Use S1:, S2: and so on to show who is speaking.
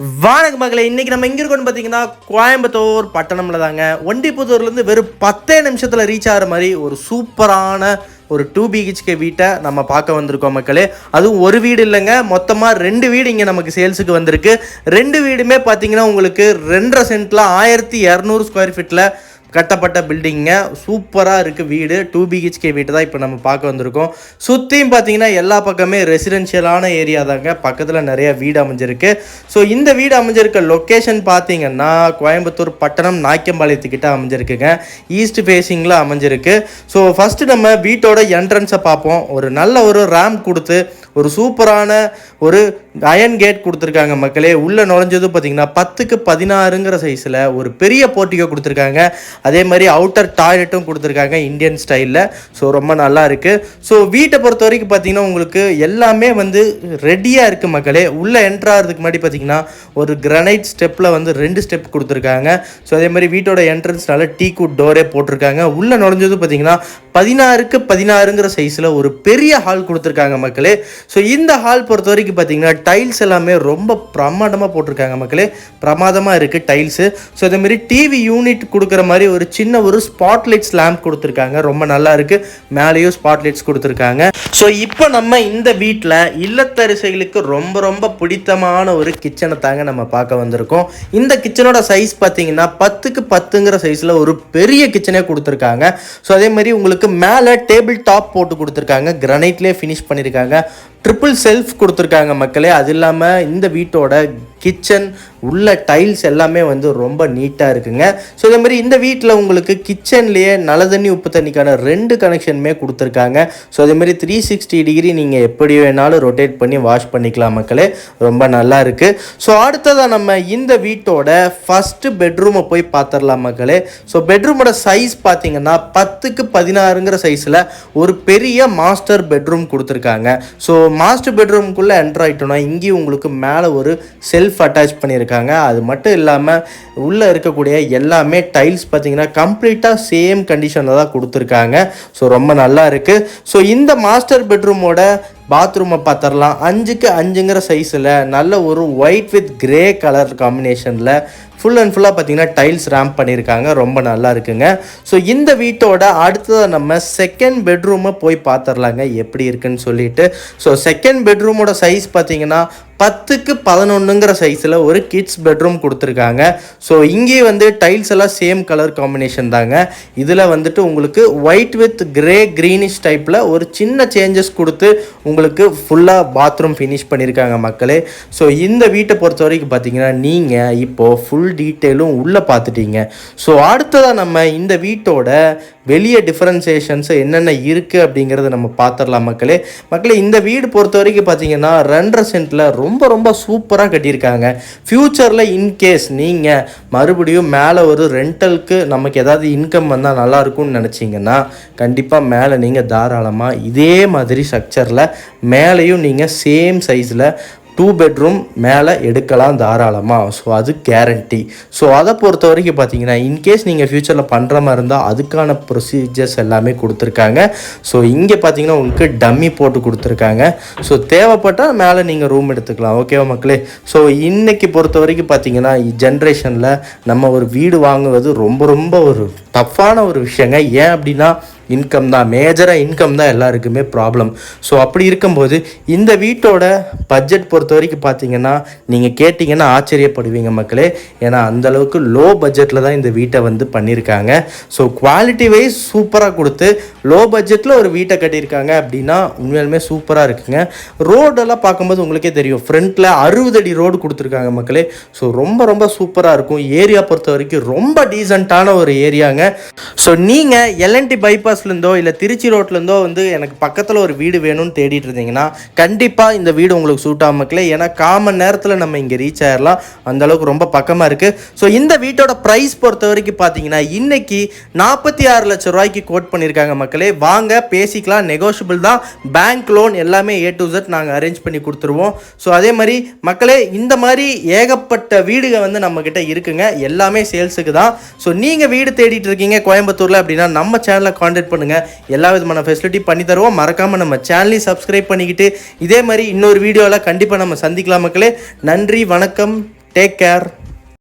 S1: வணக்க மகளே இன்னைக்கு நம்ம எங்கே இருக்கோம்னு பார்த்தீங்கன்னா கோயம்புத்தூர் பட்டணம்ல தாங்க ஒண்டிப்புத்தூர்லேருந்து வெறும் பத்தே நிமிஷத்தில் ரீச் ஆகிற மாதிரி ஒரு சூப்பரான ஒரு டூ பிஹெச்கே வீட்டை நம்ம பார்க்க வந்திருக்கோம் மக்களே. அதுவும் ஒரு வீடு இல்லைங்க மொத்தமாக ரெண்டு வீடு இங்கே நமக்கு சேல்ஸுக்கு வந்திருக்கு. ரெண்டு வீடுமே பார்த்தீங்கன்னா உங்களுக்கு ரெண்டரை சென்ட்டில் ஆயிரத்தி இரநூறு ஸ்கொயர் ஃபீட்டில் கட்டப்பட்ட பில்டிங்க சூப்பராக இருக்குது வீடு. டூ பிஹெச்கே வீடு தான் இப்போ நம்ம பார்க்க வந்திருக்கோம். சுற்றியும் பார்த்தீங்கன்னா எல்லா பக்கமே ரெசிடென்ஷியலான ஏரியா தாங்க. பக்கத்தில் நிறைய வீடு அமைஞ்சிருக்கு. ஸோ இந்த வீடு அமைஞ்சிருக்க லொக்கேஷன் பார்த்தீங்கன்னா கோயம்புத்தூர் பட்டணம் நாய்க்கம்பாளையத்துக்கிட்ட அமைஞ்சிருக்குங்க. ஈஸ்ட் ஃபேஸிங்கில் அமைஞ்சிருக்கு. ஸோ ஃபஸ்ட்டு நம்ம வீட்டோட என்ட்ரன்ஸை பார்ப்போம். ஒரு நல்ல ஒரு ரேம் கொடுத்து ஒரு சூப்பரான ஒரு அயன் கேட் கொடுத்துருக்காங்க மக்களே. உள்ளே நுழைஞ்சது பார்த்தீங்கன்னா பத்துக்கு பதினாறுங்கிற சைஸில் ஒரு பெரிய போர்ட்டிகோ கொடுத்துருக்காங்க. அதே மாதிரி அவுட்டர் டாய்லெட்டும் கொடுத்துருக்காங்க இந்தியன் ஸ்டைலில் ஸோ ரொம்ப நல்லா இருக்குது ஸோ வீட்டை பொறுத்த வரைக்கும் பார்த்தீங்கன்னா உங்களுக்கு எல்லாமே வந்து ரெடியாக இருக்குது மக்களே. உள்ளே என்ட்ராகிறதுக்கு முன்னாடி பார்த்தீங்கன்னா ஒரு கிரனைட் ஸ்டெப்பில் வந்து ரெண்டு ஸ்டெப் கொடுத்துருக்காங்க. ஸோ அதே மாதிரி வீட்டோட என்ட்ரன்ஸ்னால டீ குட் டோரே போட்டிருக்காங்க. உள்ளே நுழைஞ்சது பார்த்தீங்கன்னா பதினாறுக்கு பதினாறுங்கிற சைஸில் ஒரு பெரிய ஹால் கொடுத்துருக்காங்க மக்களே. ஸோ இந்த ஹால் பொறுத்த வரைக்கும் பார்த்தீங்கன்னா டைல்ஸ் எல்லாமே ரொம்ப பிரமாதமாக போட்டிருக்காங்க மக்களே. பிரமாதமாக இருக்குது டைல்ஸு ஸோ இதேமாரி டிவி யூனிட் கொடுக்குற மாதிரி ஒரு சின்ன ஒரு ஸ்பாட்லைட்ஸ் லேம்ப் கொடுத்துருக்காங்க. ரொம்ப நல்லா இருக்குது மேலேயும் ஸ்பாட்லைட்ஸ் கொடுத்துருக்காங்க. ஸோ இப்போ நம்ம இந்த வீட்டில் இல்லத்தரிசைகளுக்கு ரொம்ப ரொம்ப பிடித்தமான ஒரு கிச்சனை தாங்க நம்ம பார்க்க வந்திருக்கோம். இந்த கிச்சனோட சைஸ் பார்த்தீங்கன்னா பத்துக்கு பத்துங்கிற சைஸில் ஒரு பெரிய கிச்சனே கொடுத்துருக்காங்க. ஸோ அதே மாதிரி உங்களுக்கு மேலே டேபிள் டாப் போட்டு கொடுத்துருக்காங்க. கிரனைட்லேயே ஃபினிஷ் பண்ணியிருக்காங்க ட்ரிபிள் செல்ஃப் கொடுத்துருக்காங்க மக்களே. அது இல்லாமல் இந்த வீட்டோட கிச்சன் உள்ள டைல்ஸ் எல்லாமே வந்து ரொம்ப நீட்டாக இருக்குங்க. ஸோ இதே மாதிரி இந்த வீட்டில் உங்களுக்கு கிச்சன்லேயே நல்ல தண்ணி உப்பு தண்ணிக்கான ரெண்டு கனெக்ஷனுமே கொடுத்துருக்காங்க. ஸோ அதே மாதிரி த்ரீ சிக்ஸ்டி டிகிரி நீங்கள் எப்படி வேணாலும் ரொட்டேட் பண்ணி வாஷ் பண்ணிக்கலாம் மக்களே. ரொம்ப நல்லா இருக்குது ஸோ அடுத்ததாக நம்ம இந்த வீட்டோட ஃபஸ்ட்டு பெட்ரூமை போய் பார்த்துடலாம் மக்களே. ஸோ பெட்ரூமோட சைஸ் பார்த்தீங்கன்னா பத்துக்கு பதினாறுங்கிற சைஸில் ஒரு பெரிய மாஸ்டர் பெட்ரூம் கொடுத்துருக்காங்க. ஸோ மாஸ்டர் பெட்ரூம்குள்ளே என்டர் ஆகிட்டோம்னா இங்கேயும் உங்களுக்கு மேலே ஒரு செல்ஃப் அட்டாச் பண்ணியிருக்காங்க. அது மட்டும் இல்லாமல் உள்ளே இருக்கக்கூடிய எல்லாமே டைல்ஸ் பார்த்தீங்கன்னா கம்ப்ளீட்டாக சேம் கண்டிஷனில் தான் கொடுத்துருக்காங்க. ஸோ ரொம்ப நல்லா இருக்குது ஸோ இந்த மாஸ்டர் பெட்ரூமோட பாத்ரூமை பார்த்துடலாம் அஞ்சுக்கு அஞ்சுங்கிற சைஸில் நல்ல ஒரு ஒயிட் வித் கிரே கலர் காம்பினேஷனில் ஃபுல் அண்ட் ஃபுல்லாக பார்த்தீங்கன்னா டைல்ஸ் ரேம்ப் பண்ணியிருக்காங்க. ரொம்ப நல்லா இருக்குங்க. ஸோ இந்த வீட்டோட அடுத்ததாக நம்ம செகண்ட் பெட்ரூமை போய் பார்த்துடலாங்க எப்படி இருக்குன்னு சொல்லிட்டு. ஸோ செகண்ட் பெட்ரூமோட சைஸ் பார்த்தீங்கன்னா பத்துக்கு பதினொன்றுங்கிற சைஸில் ஒரு கிட்ஸ் பெட்ரூம் கொடுத்துருக்காங்க. ஸோ இங்கே வந்து டைல்ஸ் எல்லாம் சேம் கலர் காம்பினேஷன் தாங்க. இதில் வந்துட்டு உங்களுக்கு ஒயிட் வித் கிரே க்ரீனிஷ் டைப்பில் ஒரு சின்ன சேஞ்சஸ் கொடுத்து உங்களுக்கு ஃபுல்லாக பாத்ரூம் ஃபினிஷ் பண்ணியிருக்காங்க மக்களே. ஸோ இந்த வீட்டை பொறுத்த வரைக்கும் பார்த்தீங்கன்னா நீங்கள் இப்போது ஃபுல் டீட்டெயிலும் உள்ளே பார்த்துட்டீங்க. ஸோ அடுத்ததாக நம்ம இந்த வீட்டோட வெளியே டிஃப்ரென்சேஷன்ஸ் என்னென்ன இருக்குது அப்படிங்கிறத நம்ம பார்த்துடலாம் மக்களே. மக்களே இந்த வீடு பொறுத்த வரைக்கும் பார்த்தீங்கன்னா ரெண்டரை சென்ட்டில் ரொம்ப ரொம்ப சூப்பராக கட்டியிருக்காங்க. ஃப்யூச்சரில் இன்கேஸ் நீங்கள் மறுபடியும் மேலே ஒரு ரெண்டலுக்கு நமக்கு ஏதாவது இன்கம் வந்தால் நல்லா இருக்கும்னு நினச்சிங்கன்னா கண்டிப்பாக மேலே நீங்கள் தாராளமாக இதே மாதிரி ஸ்ட்ரக்சரில் மேலேயும் நீங்கள் சேம் சைஸில் டூ பெட்ரூம் மேலே எடுக்கலாம் தாராளமாக ஸோ அது கேரண்டி ஸோ அதை பொறுத்த வரைக்கும் பார்த்தீங்கன்னா இன்கேஸ் நீங்கள் ஃப்யூச்சரில் பண்ணுற மாதிரி இருந்தால் அதுக்கான ப்ரொசீஜர்ஸ் எல்லாமே கொடுத்துருக்காங்க. ஸோ இங்கே பார்த்தீங்கன்னா உங்களுக்கு டம்மி போட்டு கொடுத்துருக்காங்க. ஸோ தேவைப்பட்டால் மேலே நீங்கள் ரூம் எடுத்துக்கலாம். ஓகேவா மக்களே? ஸோ இன்றைக்கி பொறுத்த வரைக்கும் பார்த்தீங்கன்னா ஜென்ரேஷனில் நம்ம ஒரு வீடு வாங்குவது ரொம்ப ரொம்ப ஒரு டஃப்பான ஒரு விஷயங்க. ஏன் அப்படின்னா இன்கம் தான். மேஜராக இன்கம் தான் எல்லாருக்குமே ப்ராப்ளம் ஸோ அப்படி இருக்கும்போது இந்த வீட்டோட பட்ஜெட் பொறுத்த வரைக்கும் பார்த்தீங்கன்னா நீங்கள் கேட்டிங்கன்னா ஆச்சரியப்படுவீங்க மக்களே. ஏன்னா அந்தளவுக்கு லோ பட்ஜெட்டில் தான் இந்த வீட்டை வந்து பண்ணியிருக்காங்க ஸோ குவாலிட்டி வைஸ் சூப்பராக கொடுத்து லோ பட்ஜெட்டில் ஒரு வீட்டை கட்டியிருக்காங்க அப்படின்னா உண்மையாலுமே சூப்பராக இருக்குங்க. ரோடெல்லாம் பார்க்கும்போது உங்களுக்கே தெரியும். ஃப்ரண்ட்டில் அறுபது அடி ரோடு கொடுத்துருக்காங்க மக்களே. ஸோ ரொம்ப ரொம்ப சூப்பராக இருக்கும். ஏரியா பொறுத்த வரைக்கும் ரொம்ப டீசெண்டான ஒரு ஏரியாங்க ஸோ நீங்கள் எல்என்டி பைபாஸ்லேருந்தோ இல்லை திருச்சி ரோட்லேருந்தோ வந்து எனக்கு பக்கத்தில் ஒரு வீடு வேணும்னு தேடிட்டு இருந்தீங்கன்னா கண்டிப்பாக இந்த வீடு உங்களுக்கு சூட் ஆமக்கல ஏன்னா காமன் நேரத்தில் நம்ம இங்கே ரீச் ஆயிடலாம் அந்த அளவுக்கு ரொம்ப பக்கமாக இருக்குது ஸோ இந்த வீட்டோட ப்ரைஸ் பொறுத்த வரைக்கும் பார்த்தீங்கன்னா இன்னைக்கு நாற்பத்தி ஆறு லட்சம் ரூபாய்க்கு கோட் பண்ணியிருக்காங்க மக்களே. வாங்க பேசிக்கலாம். நெகோஷியபிள் தான். பேங்க் லோன் எல்லாமே ஏ டு ஜெட் நாங்கள் அரேஞ்ச் பண்ணி கொடுத்துருவோம். ஸோ அதே மாதிரி மக்களே இந்த மாதிரி ஏகப்பட்ட வீடுகள் வந்து நம்மக்கிட்ட இருக்குங்க. எல்லாமே சேல்ஸுக்கு தான். ஸோ நீங்கள் வீடு தேடிட்டு இருக்கீங்க கோயம்புத்தூரில் அப்படின்னா நம்ம சேனலை காண்டாக்ட் பண்ணுங்கள் எல்லா விதமான ஃபெசிலிட்டி பண்ணி தருவோம். மறக்காமல் நம்ம சேனலையும் சப்ஸ்கிரைப் பண்ணிக்கிட்டு இதே மாதிரி இன்னொரு வீடியோவில் கண்டிப்பாக நம்ம சந்திக்கலாம் மக்களே. நன்றி வணக்கம். Take care